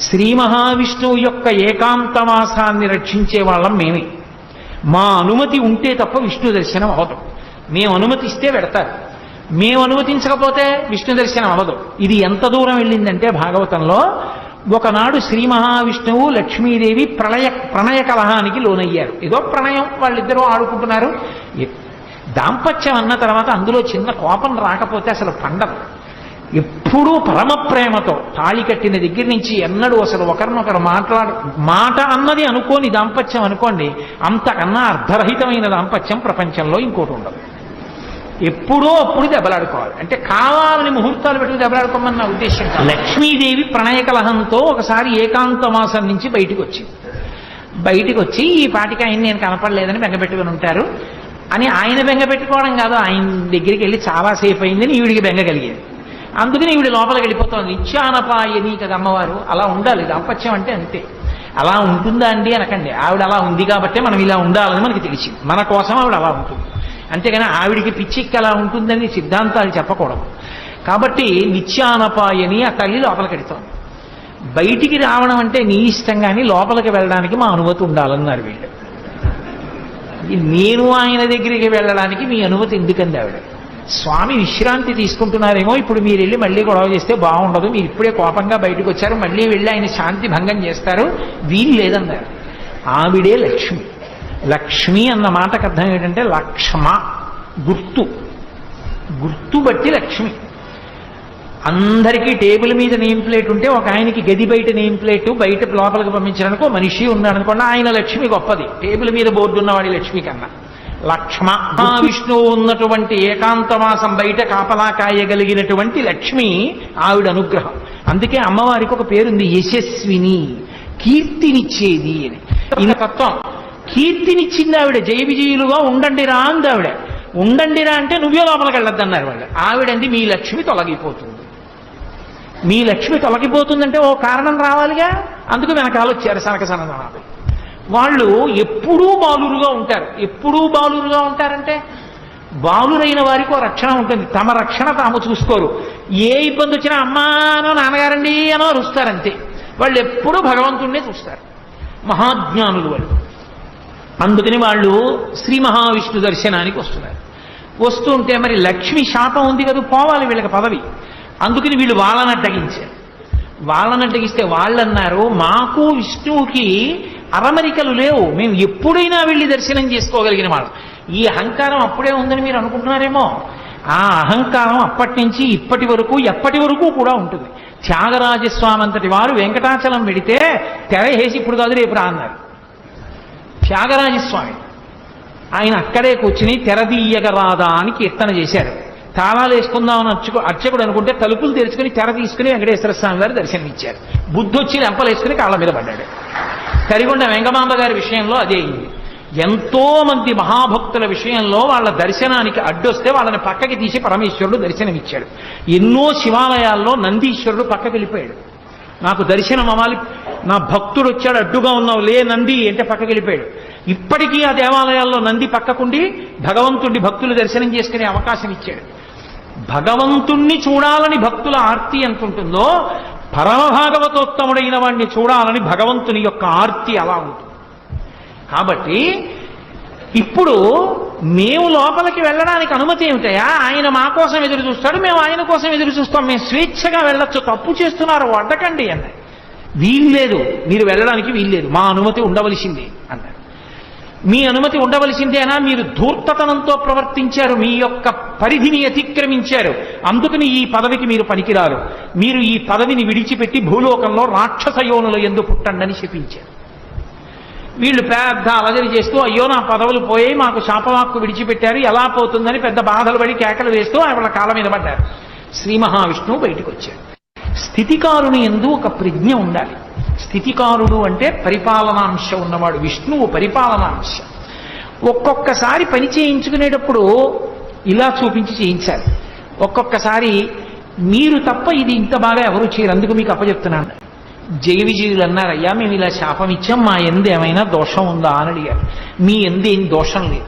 శ్రీ మహావిష్ణువు యొక్క ఏకాంతవాసాన్ని రక్షించే వాళ్ళం మేమే. మా అనుమతి ఉంటే తప్ప విష్ణు దర్శనం అవదు మేము అనుమతిస్తే పెడతారు. మేము అనుమతించకపోతే విష్ణు దర్శనం అవదు ఇది ఎంత దూరం వెళ్ళిందంటే భాగవతంలో ఒకనాడు శ్రీ మహావిష్ణువు లక్ష్మీదేవి ప్రళయ ప్రణయ కలహానికి లోనయ్యారు. ఏదో ప్రణయం వాళ్ళిద్దరూ ఆడుకుంటున్నారు. దాంపత్యం అన్న తర్వాత అందులో చిన్న కోపం రాకపోతే అసలు పండదు. ఎప్పుడూ పరమ ప్రేమతో తాళి కట్టిన దగ్గర నుంచి ఎన్నడూ అసలు ఒకరినొకరు మాట్లాడు మాట అన్నది అనుకోని దాంపత్యం అనుకోండి అంతకన్నా అర్ధరహితమైన దాంపత్యం ప్రపంచంలో ఇంకోటి ఉండదు. ఎప్పుడో అప్పుడు దెబ్బలాడుకోవాలి. అంటే కావాలని ముహూర్తాలు పెట్టుకుని దెబ్బలాడుకోమని నా ఉద్దేశం లక్ష్మీదేవి ప్రణయ కలహంతో ఒకసారి ఏకాంతమాసం నుంచి బయటికి వచ్చింది బయటికి వచ్చి ఈ పాటికి ఆయన నేను కనపడలేదని బెంగపెట్టుకుని ఉంటారు అని ఆయన బెంగ పెట్టుకోవడం కాదు ఆయన దగ్గరికి వెళ్ళి చాలాసేపు అయిందని ఈవిడికి బెంగ కలిగేది. అందుకని ఈవిడ లోపలికి వెళ్ళిపోతుంది. నిత్యానపాయని కదా అమ్మవారు. అలా ఉండాలి. దాంపత్యం అంటే అంతే. అలా ఉంటుందా అండి అనకండి. ఆవిడ అలా ఉంది కాబట్టే మనం ఇలా ఉండాలని మనకి తెలిసింది మన కోసం ఆవిడ అలా ఉంటుంది. అంతేగాని ఆవిడికి పిచ్చిక్కి అలా ఉంటుందని సిద్ధాంతాలు చెప్పకూడదు. కాబట్టి నిత్యానపాయని ఆ తల్లి లోపలికి వెడుతోంది బయటికి రావడం అంటే నీ ఇష్టం కానీ లోపలికి వెళ్ళడానికి మా అనుమతి ఉండాలన్నారు వీళ్ళు. నేను ఆయన దగ్గరికి వెళ్ళడానికి మీ అనుమతి ఎందుకంది ఆవిడ? స్వామి విశ్రాంతి తీసుకుంటున్నారేమో ఇప్పుడు మీరు వెళ్ళి మళ్ళీ గొడవ చేస్తే బాగుండదు. మీరు ఇప్పుడే కోపంగా బయటకు వచ్చారు మళ్ళీ వెళ్ళి ఆయన శాంతి భంగం చేస్తారు. వీలు లేదన్నారు. ఆవిడే లక్ష్మి. లక్ష్మి అన్న మాటకు అర్థం ఏంటంటే లక్ష్మ గుర్తు. గుర్తు బట్టి లక్ష్మి. అందరికీ టేబుల్ మీద నేమ్ ప్లేట్ ఉంటే ఒక ఆయనకి గది బయట నేమ్ ప్లేట్ బయట లోపలికి పంపించడానికి మనిషి ఉన్నాడు అనుకోండి ఆయన లక్ష్మి గొప్పది. టేబుల్ మీద బోర్డు ఉన్నవాడి లక్ష్మి కన్నా. లక్ష్మ విష్ణువు ఉన్నటువంటి ఏకాంతమాసం బయట కాపలా కాయగలిగినటువంటి లక్ష్మి ఆవిడ అనుగ్రహం. అందుకే అమ్మవారికి ఒక పేరుంది యశస్విని కీర్తినిచ్చేది అని. ఈయన తత్వం. కీర్తినిచ్చింది ఆవిడ జయ విజయులుగా ఉండండిరా అంది ఆవిడ. ఉండండిరా అంటే నువ్వే లోపలికి వెళ్ళొద్దన్నారు వాళ్ళు. ఆవిడంది మీ లక్ష్మి తొలగిపోతుంది. మీ లక్ష్మి తొలగిపోతుందంటే ఓ కారణం రావాలిగా? అందుకు వెనకాల వచ్చారు సనక సనదనాలు వాళ్ళు ఎప్పుడూ బాలురుగా ఉంటారు. ఎప్పుడూ బాలురుగా ఉంటారంటే బాలురైన వారికి రక్షణ ఉంటుంది. తమ రక్షణ తాము చూసుకోరు. ఏ ఇబ్బంది వచ్చినా అమ్మానో నాన్నగారండి అనో అరుస్తారంతే. వాళ్ళు ఎప్పుడూ భగవంతుణ్ణే చూస్తారు. మహాజ్ఞానులు వాళ్ళు. అందుకని వాళ్ళు శ్రీ మహావిష్ణు దర్శనానికి వస్తున్నారు. వస్తుంటే మరి లక్ష్మి శాపం ఉంది కదా పోవాలి వీళ్ళకి పదవి. అందుకని వీళ్ళు వాళ్ళని అడ్డగించారు వాళ్ళని అడ్డగిస్తే వాళ్ళన్నారు మాకు విష్ణువుకి అరమరికలు లేవు. మేము ఎప్పుడైనా వెళ్ళి దర్శనం చేసుకోగలిగిన వాళ్ళం. ఈ అహంకారం అప్పుడే ఉందని మీరు అనుకుంటున్నారేమో. ఆ అహంకారం అప్పటి నుంచి ఇప్పటి వరకు ఎప్పటి వరకు కూడా ఉంటుంది. త్యాగరాజస్వామి అంతటి వారు వెంకటాచలం వెడితే తెర వేసి ఇప్పుడు కాదు రేపు రా అన్నారు. త్యాగరాజస్వామి ఆయన అక్కడే కూర్చుని తెరదీయగరాదా అని కీర్తన చేశారు. తాళాలు వేసుకుందామని అర్చకు అర్చకుడు అనుకుంటే తలుపులు తెరుచుకుని తెర తీసుకుని వెంకటేశ్వర స్వామి వారు దర్శనమిచ్చారు. బుద్ధి వచ్చి లెంపలు వేసుకుని కాళ్ళ మీద పడ్డాడు. తరిగొండ వెంగమాంబ గారి విషయంలో అదే అయింది. ఎంతో మంది మహాభక్తుల విషయంలో వాళ్ళ దర్శనానికి అడ్డొస్తే వాళ్ళని పక్కకి తీసి పరమేశ్వరుడు దర్శనమిచ్చాడు. ఎన్నో శివాలయాల్లో నందీశ్వరుడు పక్కకి వెళ్ళిపోయాడు. నాకు దర్శనం అవ్వాలి నా భక్తుడు వచ్చాడు అడ్డుగా ఉన్నావు లే నంది అంటే పక్కకి వెళ్ళిపోయాడు. ఇప్పటికీ ఆ దేవాలయాల్లో నంది పక్కకుండి భగవంతుడి భక్తులు దర్శనం చేసుకునే అవకాశం ఇచ్చాడు. భగవంతుణ్ణి చూడాలని భక్తుల ఆర్తి ఎంత ఉంటుందో పరమభాగవతోత్తముడైన వాణ్ణి చూడాలని భగవంతుని యొక్క ఆర్తి అలా ఉంటుంది. కాబట్టి ఇప్పుడు మేము లోపలికి వెళ్ళడానికి అనుమతి ఏమిటయా ఆయన మా కోసం ఎదురు చూస్తాడు మేము ఆయన కోసం ఎదురు చూస్తాం. మేము స్వేచ్ఛగా వెళ్ళొచ్చు. తప్పు చేస్తున్నారు వడ్డకండి అన్నాడు. వీల్లేదు మీరు వెళ్ళడానికి వీల్లేదు. మా అనుమతి ఉండవలసిందే అన్నారు మీ అనుమతి ఉండవలసిందేనా? మీరు ధూర్తతనంతో ప్రవర్తించారు మీ యొక్క పరిధిని అతిక్రమించారు. అందుకని ఈ పదవికి మీరు పనికిరారు. మీరు ఈ పదవిని విడిచిపెట్టి భూలోకంలో రాక్షస యోనుల ఎందు పుట్టండని శపించారు. వీళ్ళు పెద్ద అలజడి చేస్తూ అయ్యో నా పదవులు పోయాయి మాకు శాపవాక్కు విడిచిపెట్టారు ఎలా పోతుందని పెద్ద బాధలు పడి కేకలు వేస్తూ వాళ్ళ కాళ్ళ మీద పడ్డారు. శ్రీ మహావిష్ణువు బయటకు వచ్చాడు స్థితికారుని ఎందు ఒక ప్రజ్ఞ ఉండాలి. స్థితికారుడు అంటే పరిపాలనాంశ ఉన్నవాడు. విష్ణువు పరిపాలనాంశ. ఒక్కొక్కసారి పని చేయించుకునేటప్పుడు ఇలా చూపించి చేయించాలి. ఒక్కొక్కసారి మీరు తప్ప ఇది ఇంత బాగా ఎవరు చేయరు అందుకు మీకు అప్పచెప్తున్నాను. జయ విజయులు అన్నారయ్యా మేము ఇలా శాపం ఇచ్చాం మా ఎందు ఏమైనా దోషం ఉందా అని అడిగారు. మీ ఎందు ఏం దోషం లేదు.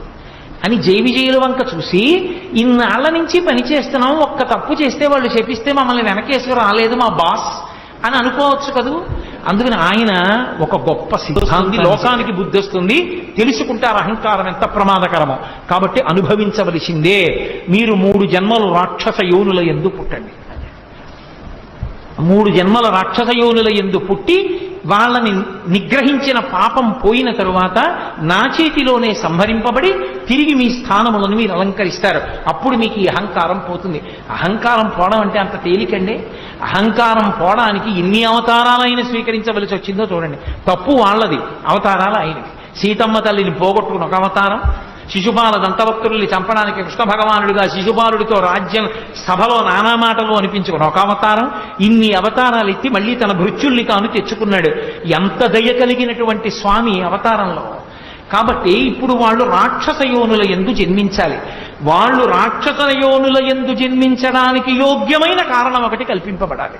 అని జయ విజయుల వంక చూసి ఇన్నాళ్ళ నుంచి పని చేస్తున్నాం ఒక్క తప్పు చేస్తే వాళ్ళు చెప్పిస్తే మమ్మల్ని వెనకేసుకు రాలేదు మా బాస్ అని అనుకోవచ్చు కదూ? అందుకని ఆయన ఒక గొప్ప సిద్ధాంతి. లోకానికి బుద్ధి వస్తుంది తెలుసుకుంటారు అహంకారం ఎంత ప్రమాదకరమో. కాబట్టి అనుభవించవలసిందే. మీరు మూడు జన్మలు రాక్షస యోనుల ఎందు పుట్టండి. మూడు జన్మల రాక్షస యోనుల ఎందు పుట్టి వాళ్ళని నిగ్రహించిన పాపం పోయిన తరువాత నా చేతిలోనే సంహరింపబడి తిరిగి మీ స్థానములను మీరు అలంకరిస్తారు. అప్పుడు మీకు ఈ అహంకారం పోతుంది. అహంకారం పోవడం అంటే అంత తేలికండి. అహంకారం పోవడానికి ఎన్ని అవతారాలైన స్వీకరించవలసి వచ్చిందో చూడండి. తప్పు వాళ్ళది అవతారాలు అయినవి సీతమ్మ తల్లిని పోగొట్టుకుని ఒక అవతారం శిశుపాల దంతవక్తుల్ని చంపడానికి కృష్ణ భగవానుడిగా శిశుపాలుడితో రాజ్యం సభలో నానా మాటలు అనిపించుకుని ఒక అవతారం ఇన్ని అవతారాలు ఎత్తి మళ్ళీ తన భృత్యుల్ని కాను తెచ్చుకున్నాడు. ఎంత దయ కలిగినటువంటి స్వామి అవతారంలో. కాబట్టి ఇప్పుడు వాళ్ళు రాక్షస యోనుల ఎందు జన్మించాలి. వాళ్ళు రాక్షస యోనుల ఎందు జన్మించడానికి యోగ్యమైన కారణం ఒకటి కల్పింపబడాలి.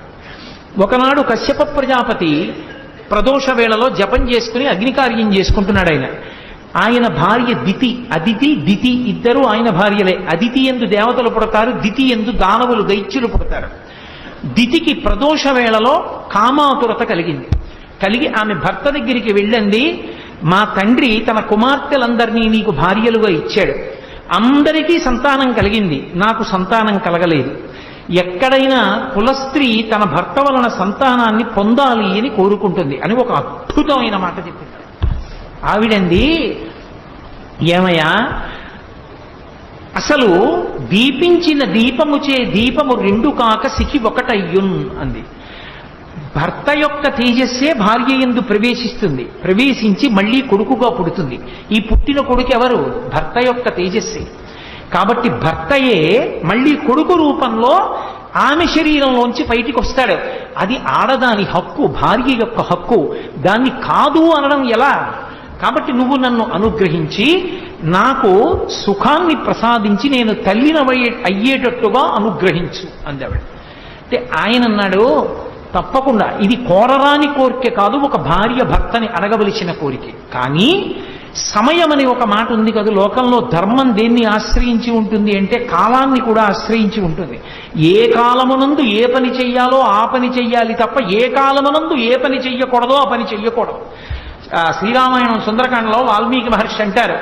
ఒకనాడు కశ్యప ప్రజాపతి ప్రదోష వేళలో జపం చేసుకుని అగ్నికార్యం చేసుకుంటున్నాడు ఆయన. ఆయన భార్య దితి అదితి దితి ఇద్దరు ఆయన భార్యలే. అదితి ఎందు దేవతలు పుడతారు దితి ఎందు దానవులు దైత్యులు పుడతారు. దితికి ప్రదోష వేళలో కామాతురత కలిగింది. కలిగి ఆమె భర్త దగ్గరికి వెళ్ళండి. మా తండ్రి తన కుమార్తెలందరినీ నీకు భార్యలుగా ఇచ్చాడు. అందరికీ సంతానం కలిగింది. నాకు సంతానం కలగలేదు. ఎక్కడైనా కులస్త్రీ తన భర్త వలన సంతానాన్ని పొందాలి అని కోరుకుంటుంది అని ఒక అద్భుతమైన మాట చెప్పింది. ఆవిడంది ఏమయ్యా అసలు దీపించిన దీపముచే దీపము రెండు కాక సికి ఒకటయ్యున్ అంది. భర్త యొక్క తేజస్సే భార్య ఎందు ప్రవేశిస్తుంది. ప్రవేశించి మళ్ళీ కొడుకుగా పుడుతుంది. ఈ పుట్టిన కొడుకు ఎవరు? భర్త యొక్క తేజస్సే. కాబట్టి భర్తయే మళ్ళీ కొడుకు రూపంలో ఆమె శరీరంలోంచి బయటికి వస్తాడు అది ఆడదాని హక్కు భార్య యొక్క హక్కు. దాన్ని కాదు అనడం ఎలా? కాబట్టి నువ్వు నన్ను అనుగ్రహించి నాకు సుఖాన్ని ప్రసాదించి నేను తల్లినవయ్యే అయ్యేటట్టుగా అనుగ్రహించు అందావిడ. అంటే ఆయన అన్నాడు తప్పకుండా ఇది కోరరాని కోరిక కాదు ఒక భార్య భర్తని అడగవలసిన కోరిక. కానీ సమయం అనే ఒక మాట ఉంది కదా లోకంలో ధర్మం దేన్ని ఆశ్రయించి ఉంటుంది అంటే కాలాన్ని కూడా ఆశ్రయించి ఉంటుంది. ఏ కాలమునందు ఏ పని చెయ్యాలో ఆ పని చెయ్యాలి తప్ప ఏ కాలమునందు ఏ పని చెయ్యకూడదో ఆ పని చెయ్యకూడదు. శ్రీరామాయణం సుందరకాండలో వాల్మీకి మహర్షి అంటారు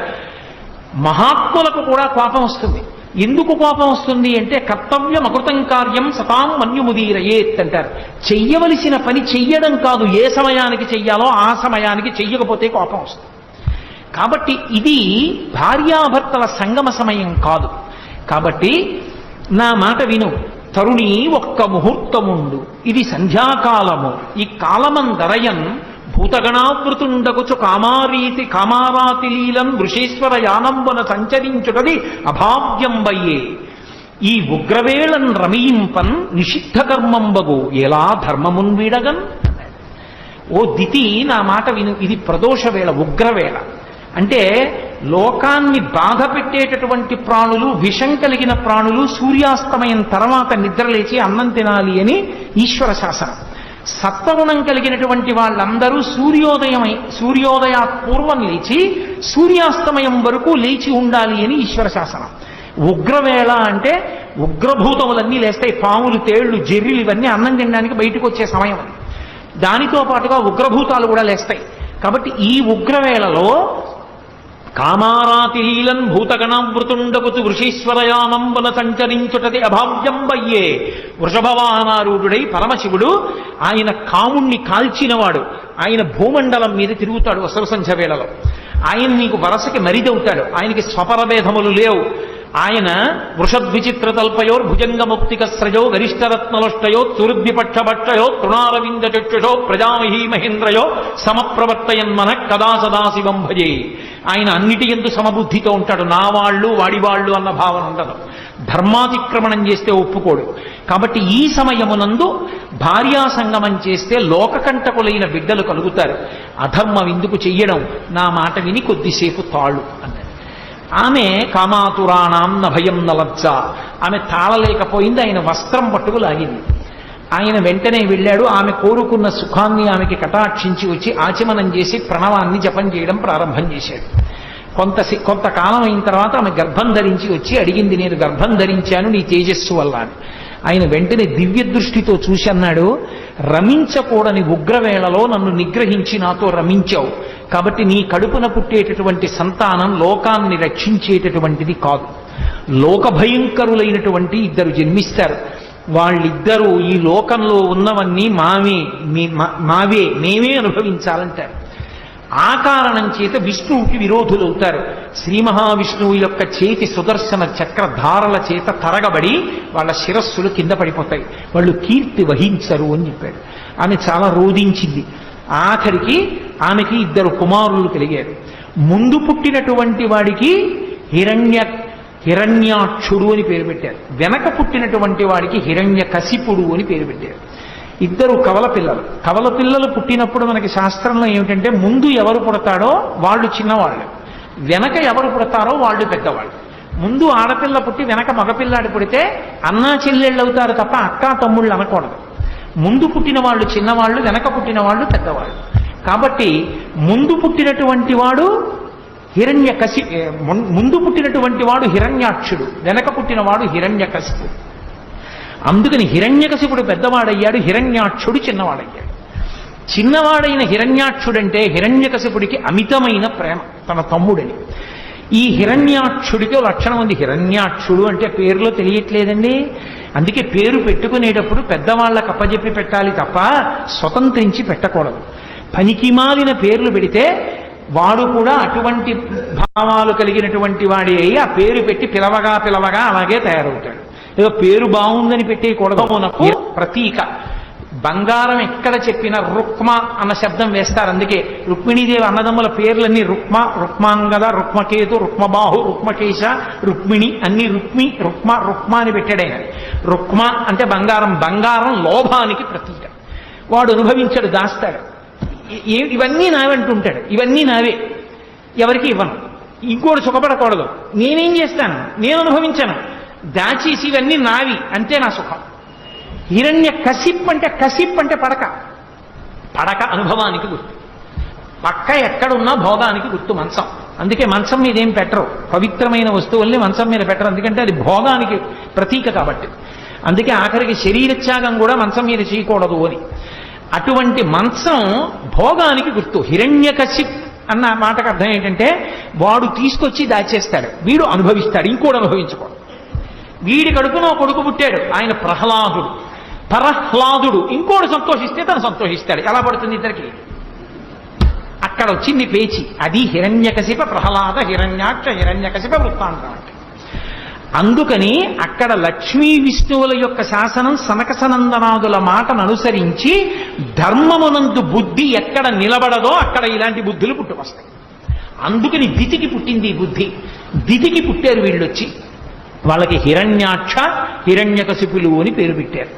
మహాత్ములకు కూడా కోపం వస్తుంది. ఎందుకు కోపం వస్తుంది అంటే కర్తవ్యం అకృతం కార్యం సతాం మన్యుముదీరయేత్ అంటారు. చెయ్యవలసిన పని చెయ్యడం కాదు ఏ సమయానికి చెయ్యాలో ఆ సమయానికి చెయ్యకపోతే కోపం వస్తుంది. కాబట్టి ఇది భార్యాభర్తల సంగమ సమయం కాదు. కాబట్టి నా మాట విను. తరుణి ఒక్క ముహూర్తముండు. ఇది సంధ్యాకాలము. ఈ కాలమందరయన్ భూతగణావృతుండగుచు కామారీతి కామారాతి లీలం వృషేశ్వర యానంబున సంచరించుటది అభావ్యంబయ్యే. ఈ ఉగ్రవేళన్ రమయింపన్ నిషిద్ధ కర్మంబగు ఎలా ధర్మమున్ వీడగన్? ఓ దితి నా మాట విను ఇది ప్రదోషవేళ ఉగ్రవేళ. అంటే లోకాన్ని బాధ పెట్టేటటువంటి ప్రాణులు విషం కలిగిన ప్రాణులు సూర్యాస్తమయం తర్వాత నిద్రలేచి అన్నం తినాలి అని ఈశ్వర శాసనం. సత్వగుణం కలిగినటువంటి వాళ్ళందరూ సూర్యోదయమై సూర్యోదయ పూర్వం లేచి సూర్యాస్తమయం వరకు లేచి ఉండాలి అని ఈశ్వర శాసనం. ఉగ్రవేళ అంటే ఉగ్రభూతములన్నీ లేస్తాయి. పాములు తేళ్ళు జెర్రిలు ఇవన్నీ అన్నం తినడానికి బయటకు వచ్చే సమయం అది. దానితో పాటుగా ఉగ్రభూతాలు కూడా లేస్తాయి. కాబట్టి ఈ ఉగ్రవేళలో కామారాతిలీలం భూతగణావృతుండగుతు వృషీశ్వరయానంబన సంచరించుటది అభావ్యంబయ్యే వృషభవానారూఢుడై పరమశివుడు ఆయన కాముణ్ణి కాల్చినవాడు. ఆయన భూమండలం మీద తిరుగుతాడు అసలు సంధ్య వేళలో. ఆయన నీకు వరసకి మరిదవుతాడు. ఆయనకి స్వపరభేదములు లేవు. ఆయన వృషద్విచిత్ర తల్పయోర్ భుజంగముక్తిక స్రజో గరిష్టరత్నలుష్టయో తురుద్విపక్షభక్షయో తృణారవింద చక్షుషో ప్రజామహీ మహేంద్రయో సమప్రవర్తయన్మన కదా సదా శివం భజే. ఆయన అన్నిటి ఎందు సమబుద్ధితో ఉంటాడు. నా వాళ్ళు వాడి వాళ్ళు అన్న భావన ఉండదు. ధర్మాతిక్రమణం చేస్తే ఒప్పుకోడు. కాబట్టి ఈ సమయమునందు భార్యా సంగమం చేస్తే లోకకంటకులైన బిడ్డలు కలుగుతారు. అధర్మం ఎందుకు చెయ్యడం నా మాట విని కొద్దిసేపు తాళ్ళు అన్నారు ఆమె కామాతురాణం నభయం నలజ్జ ఆమె తాళలేకపోయింది ఆయన వస్త్రం పట్టుకు లాగింది ఆయన వెంటనే వెళ్ళాడు ఆమె కోరుకున్న సుఖాన్ని ఆమెకి కటాక్షించి వచ్చి ఆచమనం చేసి ప్రణవాన్ని జపం చేయడం ప్రారంభం చేశాడు. కొంత కొంతకాలం అయిన తర్వాత ఆమె గర్భం ధరించి వచ్చి అడిగింది నేను గర్భం ధరించాను నీ తేజస్సు వల్ల అని. ఆయన వెంటనే దివ్య దృష్టితో చూసి అన్నాడు రమించకూడని ఉగ్రవేళలో నన్ను నిగ్రహించి నాతో రమించావు. కాబట్టి నీ కడుపున పుట్టేటటువంటి సంతానం లోకాన్ని రక్షించేటటువంటిది కాదు. లోక భయంకరులైనటువంటి ఇద్దరు జన్మిస్తారు. వాళ్ళిద్దరూ ఈ లోకంలో ఉన్నవన్నీ మావే మావే మేమే అనుభవించాలంటారు. ఆ కారణం చేత విష్ణువుకి విరోధులవుతారు. శ్రీ మహావిష్ణువు యొక్క చేతి సుదర్శన చక్రధారల చేత తరగబడి వాళ్ళ శిరస్సులు కింద పడిపోతాయి. వాళ్ళు కీర్తి వహించరు అని చెప్పాడు. ఆమె చాలా రోధించింది. ఆఖరికి ఆమెకి ఇద్దరు కుమారులు కలిగారు. ముందు పుట్టినటువంటి వాడికి హిరణ్య హిరణ్యాక్షుడు అని పేరు పెట్టారు. వెనక పుట్టినటువంటి వాడికి హిరణ్య కసిపుడు అని పేరు పెట్టారు. ఇద్దరు కవల పిల్లలు. కవల పిల్లలు పుట్టినప్పుడు మనకి శాస్త్రంలో ఏమిటంటే ముందు ఎవరు పుడతాడో వాళ్ళు చిన్నవాళ్ళు. వెనక ఎవరు పుడతారో వాళ్ళు పెద్దవాళ్ళు. ముందు ఆడపిల్ల పుట్టి వెనక మగపిల్లాడు పుడితే అన్నా చెల్లెళ్ళు అవుతారు తప్ప అక్కా తమ్ముళ్ళు అనకూడదు. ముందు పుట్టిన వాళ్ళు చిన్నవాళ్ళు వెనక పుట్టిన వాళ్ళు పెద్దవాళ్ళు. కాబట్టి ముందు పుట్టినటువంటి వాడు హిరణ్య కసి ముందు పుట్టినటువంటి వాడు హిరణ్యాక్షుడు వెనక పుట్టినవాడు హిరణ్య కసిపుడు అందుకని హిరణ్యకశిపుడు పెద్దవాడయ్యాడు హిరణ్యాక్షుడు చిన్నవాడయ్యాడు. చిన్నవాడైన హిరణ్యాక్షుడంటే హిరణ్యకశిపుడికి అమితమైన ప్రేమ తన తమ్ముడని. ఈ హిరణ్యాక్షుడికి లక్షణం ఉంది. హిరణ్యాక్షుడు అంటే పేరులో తెలియట్లేదండి. అందుకే పేరు పెట్టుకునేటప్పుడు పెద్దవాళ్ళకి అప్పజెప్పి పెట్టాలి తప్ప స్వతంత్రించి పెట్టకూడదు. పనికిమాలిన పేర్లు పెడితే వాడు కూడా అటువంటి భావాలు కలిగినటువంటి వాడి అయి ఆ పేరు పెట్టి పిలవగా పిలవగా అలాగే తయారవుతాడు. ఏదో పేరు బాగుందని పెట్టేయకూడదు మనకు ప్రతీక. బంగారం ఎక్కడ చెప్పినా రుక్మ అన్న శబ్దం వేస్తారు. అందుకే రుక్మిణీదేవి అన్నదమ్ముల పేర్లన్నీ రుక్మ రుక్మాంగద రుక్మకేతు రుక్మబాహు రుక్మకేశ రుక్మిణి అన్ని రుక్మి రుక్మ రుక్మ అని పెట్టాడైన రుక్మ అంటే బంగారం. బంగారం లోభానికి ప్రతీక. వాడు అనుభవించాడు దాస్తాడు. ఇవన్నీ నావంటుంటాడు ఇవన్నీ నావే. ఎవరికి ఇవ్వను. ఇంకోటి సుఖపడకూడదు. నేనేం చేస్తాను? నేను అనుభవించాను. దాచేసి ఇవన్నీ నావి. అంతే నా సుఖం. హిరణ్య కసిప్ అంటే కసిప్ అంటే పడక. పడక అనుభవానికి గుర్తు. పక్క ఎక్కడున్నా భోగానికి గుర్తు మంచం. అందుకే మంచం మీద ఏం పెట్టరు. పవిత్రమైన వస్తువుల్ని మంచం మీద పెట్టరు. ఎందుకంటే అది భోగానికి ప్రతీక కాబట్టి. అందుకే ఆఖరికి శరీర త్యాగం కూడా మంచం మీద చేయకూడదు అని. అటువంటి మంచం భోగానికి గుర్తు. హిరణ్యకశిప్ అన్న మాటకు అర్థం ఏంటంటే వాడు తీసుకొచ్చి దాచేస్తాడు. వీడు అనుభవిస్తాడు. ఇంకోడు అనుభవించకూడదు. వీడి కడుపున కొడుకు పుట్టాడు. ఆయన ప్రహ్లాదుడు. పరహ్లాదుడు. ఇంకోడు సంతోషిస్తే తను సంతోషిస్తాడు. ఎలా పడుతుంది ఇద్దరికి? అక్కడ వచ్చింది పేచి. అది హిరణ్యకశిప ప్రహ్లాద హిరణ్యాక్ష హిరణ్యకశిప వృత్తాంతం. అంటే అందుకని అక్కడ లక్ష్మీ విష్ణువుల యొక్క శాసనం సనకసనందనాదుల మాటను అనుసరించి ధర్మమునందు బుద్ధి ఎక్కడ నిలబడదో అక్కడ ఇలాంటి బుద్ధులు పుట్టుకొస్తాయి. అందుకని దితికి పుట్టింది ఈ బుద్ధి. దితికి పుట్టారు వీళ్ళొచ్చి. వాళ్ళకి హిరణ్యాక్ష హిరణ్యకశిపులు అని పేరు పెట్టారు.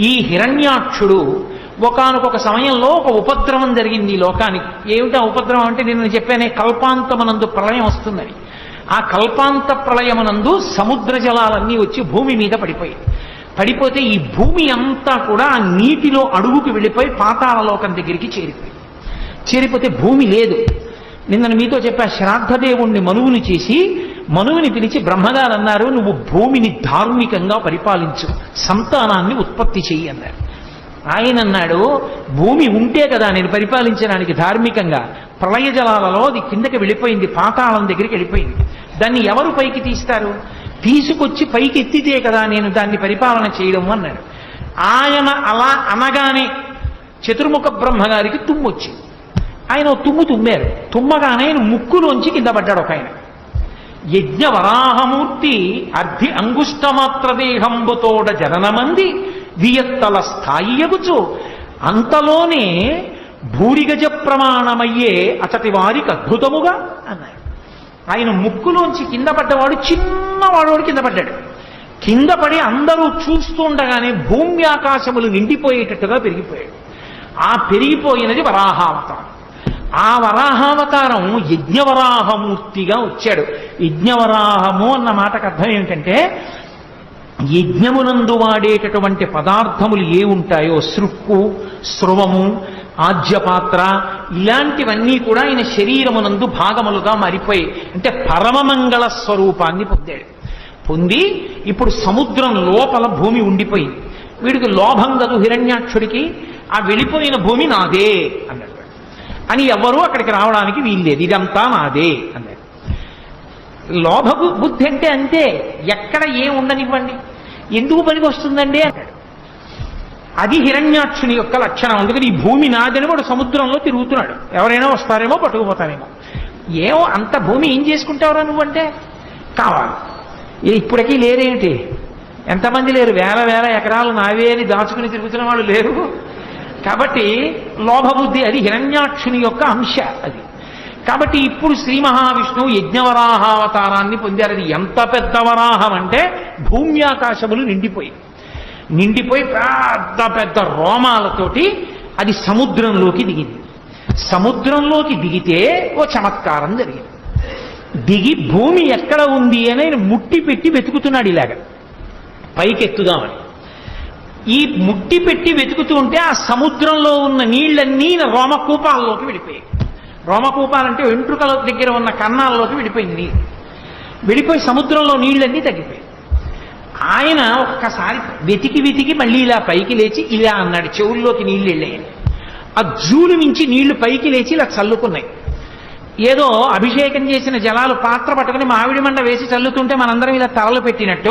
ఈ హిరణ్యాక్షుడు ఒకానొక సమయంలో ఒక ఉపద్రవం జరిగింది ఈ లోకానికి. ఏమిటా ఉపద్రవం అంటే నేను చెప్పానే కల్పాంతమనందు ప్రళయం వస్తుందని. ఆ కల్పాంత ప్రళయమనందు సముద్ర జలాలన్నీ వచ్చి భూమి మీద పడిపోయాయి. పడిపోతే ఈ భూమి అంతా కూడా ఆ నీటిలో అడుగుకి వెళ్ళిపోయి పాతాళలోకం దగ్గరికి చేరిపోయింది చేరిపోతే భూమి లేదు. నిన్న మీతో చెప్పా శ్రాద్ధదేవుణ్ణి మనువుని చేసి మనువుని పిలిచి బ్రహ్మగారు అన్నారు నువ్వు భూమిని ధార్మికంగా పరిపాలించు సంతానాన్ని ఉత్పత్తి చెయ్యి అన్నారు. ఆయన అన్నాడు భూమి ఉంటే కదా నేను పరిపాలించడానికి ధార్మికంగా ప్రళయ జలాలలో అది కిందకి వెళ్ళిపోయింది పాతాళం దగ్గరికి వెళ్ళిపోయింది. దాన్ని ఎవరు పైకి తీస్తారు? తీసుకొచ్చి పైకి ఎత్తితే కదా నేను దాన్ని పరిపాలన చేయడం అన్నాడు. ఆయన అలా అనగానే చతుర్ముఖ బ్రహ్మగారికి తుమ్ము వచ్చింది. ఆయన ఓ తుమ్ము తుమ్మారు. తుమ్మగానే ఆయన ముక్కులోంచి కింద పడ్డాడు ఒక ఆయన. యజ్ఞ వరాహమూర్తి అర్ధి అంగుష్టమాత్ర దేహంబుతోడ జననమంది వియత్తల స్థాయియగుచు. అంతలోనే భూరిగజ ప్రమాణమయ్యే అతటి వారికి అద్భుతముగా అన్నాడు. ఆయన ముక్కులోంచి కింద పడ్డవాడు చిన్నవాడోడు కింద పడ్డాడు. కింద పడి అందరూ చూస్తుండగానే భూమి ఆకాశములు నిండిపోయేటట్టుగా పెరిగిపోయాడు. ఆ పెరిగిపోయినది వరాహావతారం. ఆ వరాహావతారం యజ్ఞవరాహమూర్తిగా వచ్చాడు. యజ్ఞవరాహము అన్న మాటకు అర్థం ఏమిటంటే యజ్ఞమునందు వాడేటటువంటి పదార్థములు ఏ ఉంటాయో సృక్కు స్రువము ఆజ్యపాత్ర ఇలాంటివన్నీ కూడా ఆయన శరీరమునందు భాగములుగా మారిపోయి అంటే పరమమంగళ స్వరూపాన్ని పొందాడు. పొంది ఇప్పుడు సముద్రం లోపల భూమి ఉండిపోయింది వీడికి లోభం కదు హిరణ్యాక్షుడికి ఆ వెళ్ళిపోయిన భూమి నాదే అన్నాడు. అని ఎవరూ అక్కడికి రావడానికి వీల్లేదు. ఇదంతా నాదే అందరి లోభబు బుద్ధి అంటే అంతే. ఎక్కడ ఏం ఉండనివ్వండి. ఎందుకు పనికి వస్తుందండి? అన్నాడు. అది హిరణ్యాక్షుని యొక్క లక్షణం. అందుకని ఈ భూమి నాదని వాడు సముద్రంలో తిరుగుతున్నాడు. ఎవరైనా వస్తారేమో పట్టుకుపోతారేమో. ఏమో అంత భూమి ఏం చేసుకుంటావురా నువ్వంటే? కావాలి. ఇప్పటికీ లేరేమిటి? ఎంతమంది లేరు? వేల వేల ఎకరాలు నావే అని దాచుకుని తిరుగుతున్న వాళ్ళు లేరు. కాబట్టి లోభబుద్ధి అది హిరణ్యాక్షుని యొక్క అంశ అది. కాబట్టి ఇప్పుడు శ్రీ మహావిష్ణువు యజ్ఞవరాహావతారాన్ని పొందారు. అది ఎంత పెద్ద వరాహం అంటే భూమి ఆకాశములు నిండిపోయి. నిండిపోయి పెద్ద పెద్ద రోమాలతోటి అది సముద్రంలోకి దిగింది. సముద్రంలోకి దిగితే ఓ చమత్కారం జరిగింది. దిగి భూమి ఎక్కడ ఉంది అని ఆయన ముట్టి పెట్టి వెతుకుతున్నాడు ఇలాగ. పైకెత్తుదామని. ఈ ముట్టి పెట్టి వెతుకుతూ ఉంటే ఆ సముద్రంలో ఉన్న నీళ్ళన్నీ రోమకూపాల్లోకి వెళ్ళిపోయాయి రోమకూపాలంటే వెంట్రుకల దగ్గర ఉన్న కన్నాల్లోకి వెళ్ళిపోయింది నీరు. వెళ్ళిపోయి సముద్రంలో నీళ్ళన్నీ తగ్గిపోయాయి. ఆయన ఒక్కసారి వెతికి వెతికి మళ్ళీ ఇలా పైకి లేచి ఇలా అన్నాడు చెవుల్లోకి నీళ్ళు వెళ్ళాయని ఆ జూలు మించి నీళ్ళు పైకి లేచి ఇలా చల్లుకున్నాయి. ఏదో అభిషేకం చేసిన జలాలు పాత్ర పట్టుకుని మామిడి మండ వేసి చల్లుతుంటే మనందరం ఇలా తలలు పెట్టినట్టు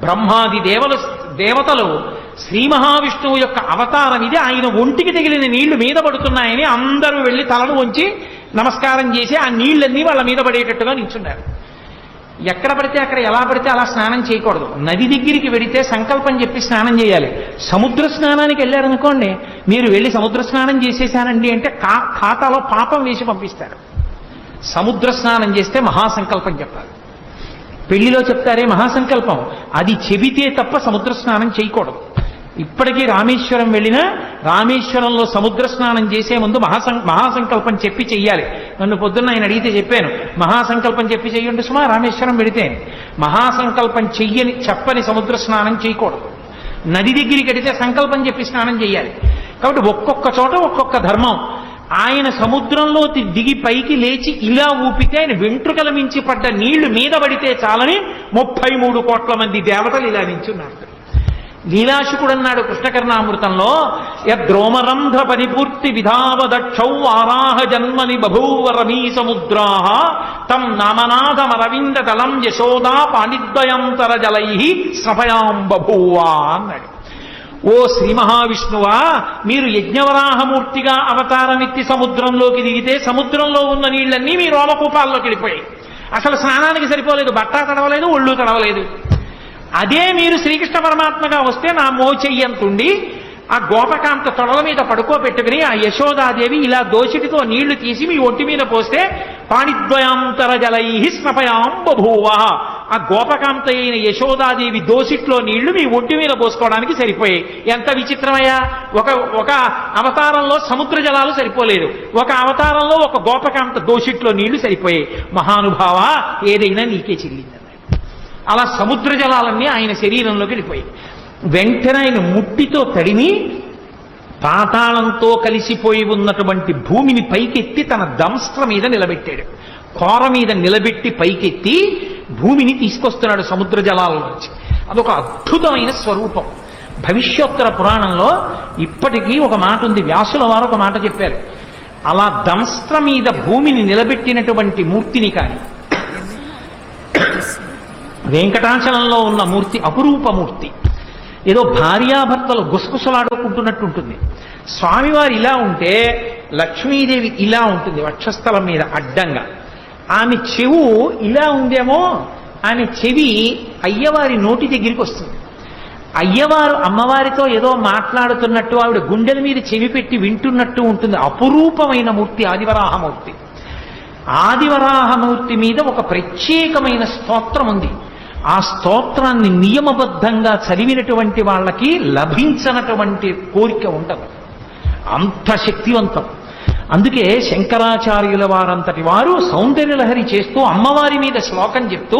బ్రహ్మాది దేవలు దేవతలు శ్రీ మహావిష్ణువు యొక్క అవతారం ఇది. ఆయన ఒంటికి తగిలిన నీళ్ళు మీద పడుతున్నాయని అందరూ వెళ్ళి తలను వంచి నమస్కారం చేసి ఆ నీళ్ళన్నీ వాళ్ళ మీద పడేటట్టుగా నిల్చున్నారు. ఎక్కడ పడితే అక్కడ ఎలా పడితే అలా స్నానం చేయకూడదు. నది దగ్గరికి వెడితే సంకల్పం చెప్పి స్నానం చేయాలి. సముద్ర స్నానానికి వెళ్ళారనుకోండి మీరు వెళ్ళి సముద్ర స్నానం చేసేసానండి అంటే కా ఖాతాలో పాపం వేసి పంపిస్తారు. సముద్ర స్నానం చేస్తే మహాసంకల్పం చెప్పాలి. పెళ్ళిలో చెప్తారే మహాసంకల్పం. అది చెబితే తప్ప సముద్ర స్నానం చేయకూడదు. ఇప్పటికీ రామేశ్వరం వెళ్ళినా రామేశ్వరంలో సముద్ర స్నానం చేసే ముందు మహాసం మహాసంకల్పం చెప్పి చెయ్యాలి. నన్ను పొద్దున్న ఆయన అడిగితే చెప్పాను మహాసంకల్పం చెప్పి చెయ్యండి సుమా రామేశ్వరం వెళితే. మహాసంకల్పం చెయ్యని చెప్పని సముద్ర స్నానం చేయకూడదు. నది దగ్గరికి వెడితే సంకల్పం చెప్పి స్నానం చేయాలి కాబట్టి ఒక్కొక్క చోట ఒక్కొక్క ధర్మం. ఆయన సముద్రంలో దిగి పైకి లేచి ఇలా ఊపితే ఆయన వెంట్రుకల మించి పడ్డ నీళ్ళు మీద పడితే చాలని ముప్పై మూడు కోట్ల మంది దేవతలు ఇలా నించున్నారు. లీలాశుకుడు అన్నాడు కృష్ణకర్ణామృతంలో యద్రోమరంధ్ర పరిపూర్తి విధావదక్షౌ ఆరాహ జన్మని బభూవ రమీ సముద్రాహ తం నామనాథమరవింద తలం యశోదా పాణిద్వయంతర జలై సభయాం బభూవా అన్నాడు. ఓ శ్రీ మహావిష్ణువా మీరు యజ్ఞవరాహమూర్తిగా అవతారమెత్తి సముద్రంలోకి దిగితే సముద్రంలో ఉన్న నీళ్ళన్నీ మీ రోమకూపాల్లోకి వెళ్ళిపోయాయి. అసలు స్నానానికి సరిపోలేదు బట్ట తడవలేదు ఒళ్ళు తడవలేదు. అదే మీరు శ్రీకృష్ణ పరమాత్మగా వస్తే నా మోచెయ్యంతుండి ఆ గోపకాంత తొడల మీద పడుకోబెట్టుకుని ఆ యశోదాదేవి ఇలా దోషిటితో నీళ్ళు తీసి మీ ఒంటి మీద పోస్తే పాణిద్వయాంతర జలై స్నపయాం బభూవ ఆ గోపకాంత అయిన యశోదాదేవి దోసిట్లో నీళ్ళు మీ ఒంటి మీద పోసుకోవడానికి సరిపోయాయి. ఎంత విచిత్రమయ్యా! ఒక ఒక అవతారంలో సముద్ర జలాలు సరిపోలేదు. ఒక అవతారంలో ఒక గోపకాంత దోసిట్లో నీళ్ళు సరిపోయాయి. మహానుభావ ఏదైనా నీకే చెల్లింది అలా సముద్ర జలాలన్నీ ఆయన శరీరంలోకి వెళ్ళిపోయాయి. వెంటనే ఆయన ముట్టితో తడిని పాతాళంతో కలిసిపోయి ఉన్నటువంటి భూమిని పైకెత్తి తన దంస్ట్ర మీద నిలబెట్టాడు. కోర మీద నిలబెట్టి పైకెత్తి భూమిని తీసుకొస్తున్నాడు సముద్ర జలాల నుంచి. అదొక అద్భుతమైన స్వరూపం. భవిష్యోత్తర పురాణంలో ఇప్పటికీ ఒక మాట ఉంది. వ్యాసుల వారు ఒక మాట చెప్పారు. అలా దంస్త్ర మీద భూమిని నిలబెట్టినటువంటి మూర్తిని కానీ వెంకటాచలంలో ఉన్న మూర్తి అపురూప మూర్తి ఏదో భార్యాభర్తలు గుసగుసలాడుకుంటున్నట్టు ఉంటుంది స్వామివారు ఇలా ఉంటే లక్ష్మీదేవి ఇలా ఉంటుంది వక్షస్థలం మీద అడ్డంగా. ఆమె చెవు ఇలా ఉందేమో ఆమె చెవి అయ్యవారి నోటి దగ్గరికి వస్తుంది. అయ్యవారు అమ్మవారితో ఏదో మాట్లాడుతున్నట్టు ఆవిడ గుండెల మీద చెవి పెట్టి వింటున్నట్టు ఉంటుంది. అపురూపమైన మూర్తి ఆదివరాహమూర్తి. ఆదివరాహమూర్తి మీద ఒక ప్రత్యేకమైన స్తోత్రం ఉంది ఆ స్తోత్రాన్ని నియమబద్ధంగా చదివినటువంటి వాళ్ళకి లభించనటువంటి కోరిక ఉండదు అంత శక్తివంతం. అందుకే శంకరాచార్యుల వారంతటి వారు సౌందర్యలహరి చేస్తూ అమ్మవారి మీద శ్లోకం చెప్తూ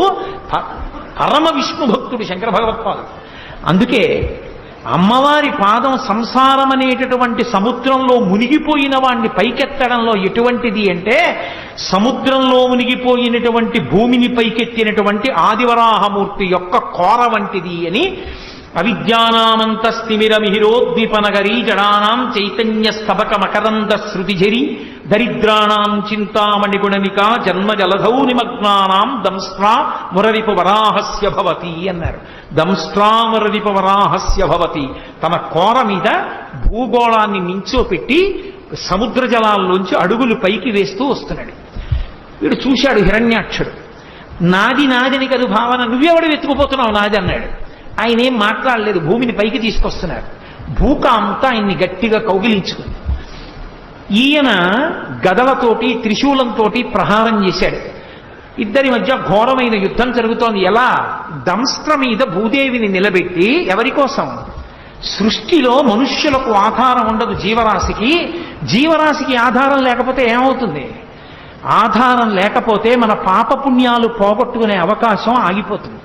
పరమ విష్ణు భక్తుడు శంకర భగవత్పాదు అందుకే అమ్మవారి పాదం సంసారం అనేటటువంటి సముద్రంలో మునిగిపోయిన వాణ్ణి పైకెత్తడంలో ఎటువంటిది అంటే సముద్రంలో మునిగిపోయినటువంటి భూమిని పైకెత్తినటువంటి ఆదివరాహమూర్తి యొక్క కోర వంటిది అని అవిద్యానామంతస్తిమిరమిహిరోద్దీపనగరీ జడానాం చైతన్య స్తబక మకరంద శృతిఝరి దరిద్రాణాం చింతామణిగుణనిక జన్మ జలధౌ నిమగ్నానాం దంస్ట్రా మురరిపు వరాహస్య భవతి అన్నారు. దంస్ట్రా మురరిపు వరాహస్య భవతి. తన కోర మీద భూగోళాన్ని నించోపెట్టి సముద్ర జలాల్లోంచి అడుగులు పైకి వేస్తూ వస్తున్నాడు. వీడు చూశాడు హిరణ్యాక్షుడు. నాది నాదిని కదు భావన నువ్వెవడు వెతుకుపోతున్నావు నాది అన్నాడు. ఆయన ఏం మాట్లాడలేదు భూమిని పైకి తీసుకొస్తున్నారు. భూకాంత ఆయన్ని గట్టిగా కౌగిలించుకుంది. ఈయన గదలతోటి త్రిశూలంతో ప్రహారం చేశాడు. ఇద్దరి మధ్య ఘోరమైన యుద్ధం జరుగుతోంది. ఎలా? దంస్ట్ర మీద భూదేవిని నిలబెట్టి ఎవరి కోసం? సృష్టిలో మనుష్యులకు ఆధారం ఉండదు జీవరాశికి. జీవరాశికి ఆధారం లేకపోతే ఏమవుతుంది? ఆధారం లేకపోతే మన పాపపుణ్యాలు పోగొట్టుకునే అవకాశం ఆగిపోతుంది.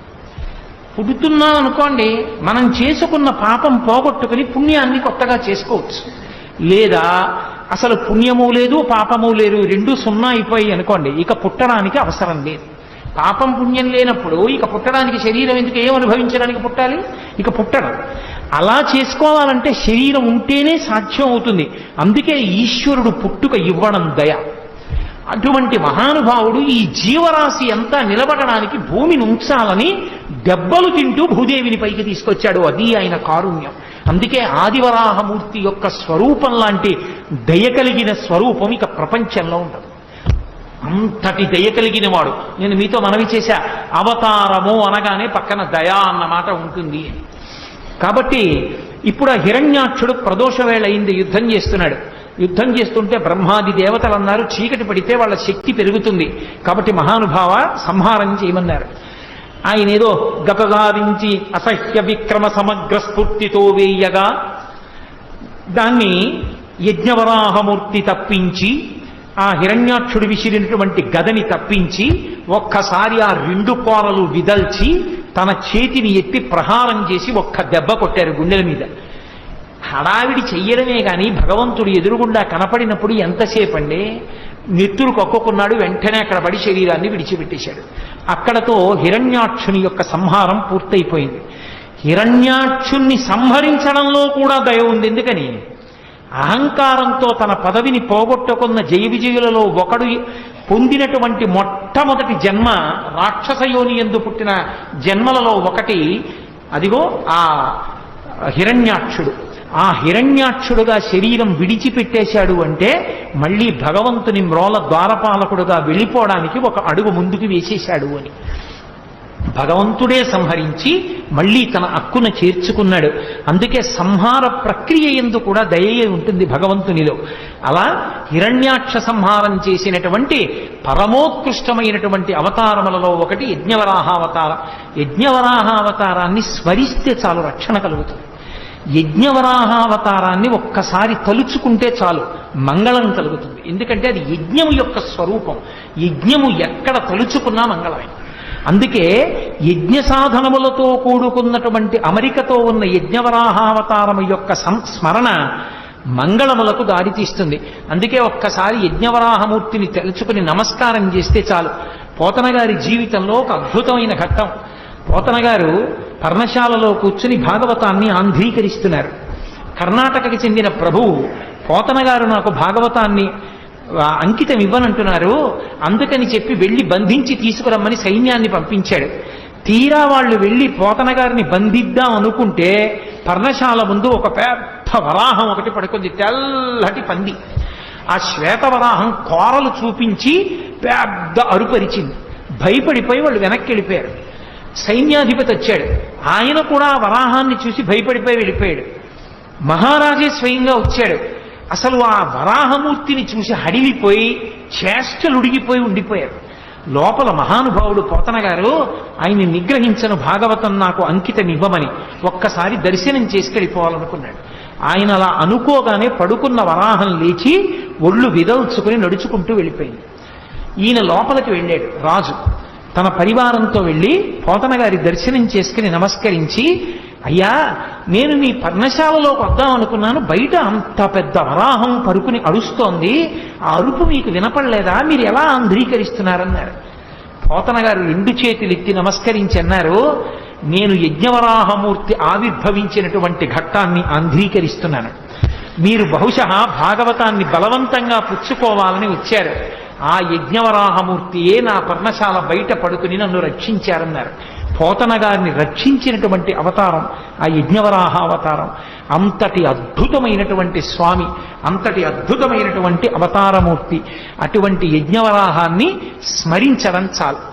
పుడుతున్నాం అనుకోండి మనం చేసుకున్న పాపం పోగొట్టుకుని పుణ్యాన్ని కొత్తగా చేసుకోవచ్చు. లేదా అసలు పుణ్యము లేదు పాపము లేదు రెండు సున్నా అయిపోయి అనుకోండి ఇక పుట్టడానికి అవసరం లేదు. పాపం పుణ్యం లేనప్పుడు ఇక పుట్టడానికి శరీరం ఎందుకు ఏం అనుభవించడానికి పుట్టాలి? ఇక పుట్టడం. అలా చేసుకోవాలంటే శరీరం ఉంటేనే సాధ్యం అవుతుంది. అందుకే ఈశ్వరుడు పుట్టుక ఇవ్వడం దయ. అటువంటి మహానుభావుడు ఈ జీవరాశి అంతా నిలబడడానికి భూమిని ఉంచాలని దెబ్బలు తింటూ భూదేవిని పైకి తీసుకొచ్చాడు. అది ఆయన కారుణ్యం. అందుకే ఆదివరాహమూర్తి యొక్క స్వరూపం లాంటి దయ కలిగిన స్వరూపం ఇక ప్రపంచంలో ఉండదు. అంతటి దయ కలిగిన వాడు. నేను మీతో మనవి చేశా అవతారము అనగానే పక్కన దయా అన్న మాట ఉంటుంది. కాబట్టి ఇప్పుడు ఆ హిరణ్యాక్షుడు ప్రదోష వేళ అయింది యుద్ధం చేస్తున్నాడు. యుద్ధం చేస్తుంటే బ్రహ్మాది దేవతలు అన్నారు చీకటి పడితే వాళ్ళ శక్తి పెరుగుతుంది. కాబట్టి మహానుభావ సంహారం చేయమన్నారు. ఆయన ఏదో గతదారించి అసహ్య విక్రమ సమగ్ర స్ఫూర్తితో వేయగా దాన్ని యజ్ఞవరాహమూర్తి తప్పించి ఆ హిరణ్యాక్షుడు విసిరినటువంటి గదని తప్పించి ఒక్కసారి ఆ రెండు కోరలు విదల్చి తన చేతిని ఎత్తి ప్రహారం చేసి ఒక్క దెబ్బ కొట్టారు గుండెల మీద. హడావిడి చెయ్యడమే కానీ భగవంతుడు ఎదురుగుండా కనపడినప్పుడు ఎంతసేపు అండి నెత్తురు కక్కుకున్నాడు వెంటనే అక్కడ పడి శరీరాన్ని విడిచిపెట్టేశాడు. అక్కడతో హిరణ్యాక్షుని యొక్క సంహారం పూర్తయిపోయింది. హిరణ్యాక్షుణ్ణి సంహరించడంలో కూడా దయ ఉంది. ఎందుకని? అహంకారంతో తన పదవిని పోగొట్టుకున్న జయ విజయులలో ఒకడు పొందినటువంటి మొట్టమొదటి జన్మ రాక్షసయోని ఎందు పుట్టిన జన్మలలో ఒకటి అదిగో ఆ హిరణ్యాక్షుడు. ఆ హిరణ్యాక్షుడుగా శరీరం విడిచిపెట్టేశాడు అంటే మళ్ళీ భగవంతుని మ్రోల ద్వారపాలకుడుగా వెళ్ళిపోవడానికి ఒక అడుగు ముందుకు వేసేశాడు అని. భగవంతుడే సంహరించి మళ్ళీ తన అక్కున చేర్చుకున్నాడు. అందుకే సంహార ప్రక్రియ ఎందు కూడా దయ ఉంటుంది భగవంతునిలో. అలా హిరణ్యాక్ష సంహారం చేసినటువంటి పరమోత్కృష్టమైనటువంటి అవతారములలో ఒకటి యజ్ఞవరాహావతారం. యజ్ఞవరాహావతారాన్ని స్మరిస్తే చాలు రక్షణ కలుగుతుంది. యజ్ఞవరాహావతారాన్ని ఒక్కసారి తలుచుకుంటే చాలు మంగళం కలుగుతుంది. ఎందుకంటే అది యజ్ఞము యొక్క స్వరూపం. యజ్ఞము ఎక్కడ తలుచుకున్నా మంగళమే. అందుకే యజ్ఞ సాధనములతో కూడుకున్నటువంటి అమరికతో ఉన్న యజ్ఞవరాహావతారము యొక్క సంస్మరణ మంగళములకు దారితీస్తుంది అందుకే ఒక్కసారి యజ్ఞవరాహమూర్తిని తెలుసుకుని నమస్కారం చేస్తే చాలు. పోతన గారి జీవితంలో ఒక అద్భుతమైన ఘట్టం. పోతన గారు పర్ణశాలలో కూర్చుని భాగవతాన్ని ఆంధ్రీకరిస్తున్నారు కర్ణాటకకి చెందిన ప్రభువు పోతన గారు నాకు భాగవతాన్ని అంకితం ఇవ్వనంటున్నారు. అందుకని చెప్పి వెళ్ళి బంధించి తీసుకురమ్మని సైన్యాన్ని పంపించాడు. తీరా వాళ్ళు వెళ్ళి పోతన గారిని బంధిద్దాం అనుకుంటే పర్ణశాల ముందు ఒక పెద్ద వరాహం ఒకటి పడుకుంది తెల్లటి పంది. ఆ శ్వేతవరాహం కోరలు చూపించి పెద్ద అరుపరిచింది. భయపడిపోయి వాళ్ళు వెనక్కి వెళ్ళిపోయారు. సైన్యాధిపతి వచ్చాడు. ఆయన కూడా వరాహాన్ని చూసి భయపడిపోయి వెళ్ళిపోయాడు. మహారాజే స్వయంగా వచ్చాడు. అసలు ఆ వరాహమూర్తిని చూసి హడిలిపోయి చేష్టలుడిగిపోయి ఉండిపోయారు. లోపల మహానుభావుడు పోతన గారు ఆయన్ని నిగ్రహించను భాగవతం నాకు అంకితం ఇవ్వమని ఒక్కసారి దర్శనం చేసుకెళ్ళిపోవాలనుకున్నాడు. ఆయన అలా అనుకోగానే పడుకున్న వరాహం లేచి ఒళ్ళు విదల్చుకుని నడుచుకుంటూ వెళ్ళిపోయింది. ఈయన లోపలికి వెళ్ళాడు. రాజు తన పరివారంతో వెళ్ళి పోతన గారి దర్శనం చేసుకుని నమస్కరించి అయ్యా నేను మీ పర్ణశాలలోకి వద్దాం అనుకున్నాను బయట అంత పెద్ద వరాహం పరుకుని అరుస్తోంది ఆ అరుపు మీకు వినపడలేదా? మీరు ఎలా అంధ్రీకరిస్తున్నారన్నారు పోతన గారు రెండు చేతులు ఎత్తి నమస్కరించి అన్నారు నేను యజ్ఞవరాహమూర్తి ఆవిర్భవించినటువంటి ఘట్టాన్ని అంధ్రీకరిస్తున్నాను మీరు బహుశా భాగవతాన్ని బలవంతంగా పుచ్చుకోవాలని వచ్చారు. ఆ యజ్ఞవరాహమూర్తియే నా పర్ణశాల బయట పడుకుని నన్ను రక్షించారన్నారు. పోతన గారిని రక్షించినటువంటి అవతారం ఆ యజ్ఞవరాహ అవతారం అంతటి అద్భుతమైనటువంటి స్వామి అంతటి అద్భుతమైనటువంటి అవతారమూర్తి అటువంటి యజ్ఞవరాహాన్ని స్మరించడం చాలు.